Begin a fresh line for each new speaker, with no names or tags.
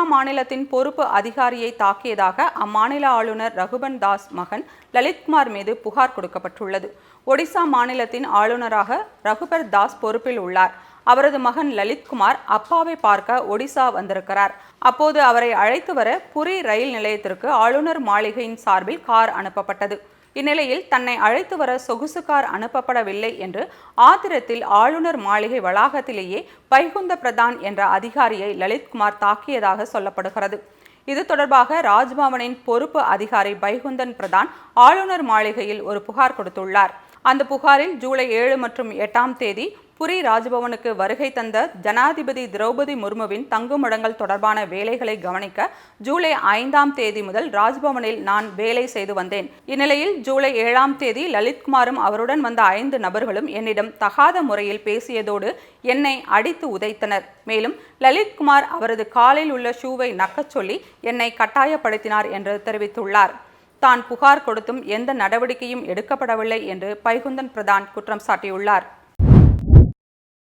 ஒடிசா மாநிலத்தின் பொறுப்பு அதிகாரியை தாக்கியதாக அம்மாநில ஆளுநர் ரகுபன் தாஸ் மகன் லலித்குமார் மீது புகார் கொடுக்கப்பட்டுள்ளது. ஒடிசா மாநிலத்தின் ஆளுநராக ரகுபர் தாஸ் பொறுப்பில் உள்ளார். அவரது மகன் லலித்குமார் அப்பாவை பார்க்க ஒடிசா வந்திருக்கிறார். அப்போது அவரை அழைத்து வர புரி ரயில் நிலையத்திற்கு ஆளுநர் மாளிகையின் சார்பில் கார் அனுப்பப்பட்டது. இந்நிலையில் தன்னை அழைத்து வர சொகுசு கார் அனுப்பப்படவில்லை என்று ஆத்திரத்தில் ஆளுநர் மாளிகை வளாகத்திலேயே வைகுந்த பிரதான் என்ற அதிகாரியை லலித்குமார் தாக்கியதாக சொல்லப்படுகிறது. இது தொடர்பாக ராஜ்பவனின் பொறுப்பு அதிகாரி பைகுந்தன் பிரதான் ஆளுநர் மாளிகையில் ஒரு புகார் கொடுத்துள்ளார். அந்த புகாரில் ஜூலை ஏழு மற்றும் எட்டாம் தேதி புரி ராஜ்பவனுக்கு வருகை தந்த ஜனாதிபதி திரௌபதி முர்முவின் தங்குமிடங்கள் தொடர்பான வேலைகளை கவனிக்க ஜூலை ஐந்தாம் தேதி முதல் ராஜ்பவனில் நான் வேலை செய்து வந்தேன். இந்நிலையில் ஜூலை ஏழாம் தேதி லலித்குமாரும் அவருடன் வந்த ஐந்து நபர்களும் என்னிடம் தகாத முறையில் பேசியதோடு என்னை அடித்து உதைத்தனர். மேலும் லலித்குமார் அவரது காலில் உள்ள ஷூவை நக்கச் சொல்லி என்னை கட்டாயப்படுத்தினார் என்று தெரிவித்துள்ளார். தான் புகார் கொடுத்தும் எந்த நடவடிக்கையும் எடுக்கப்படவில்லை என்று பைகுந்தன் பிரதான் குற்றம் சாட்டியுள்ளார்.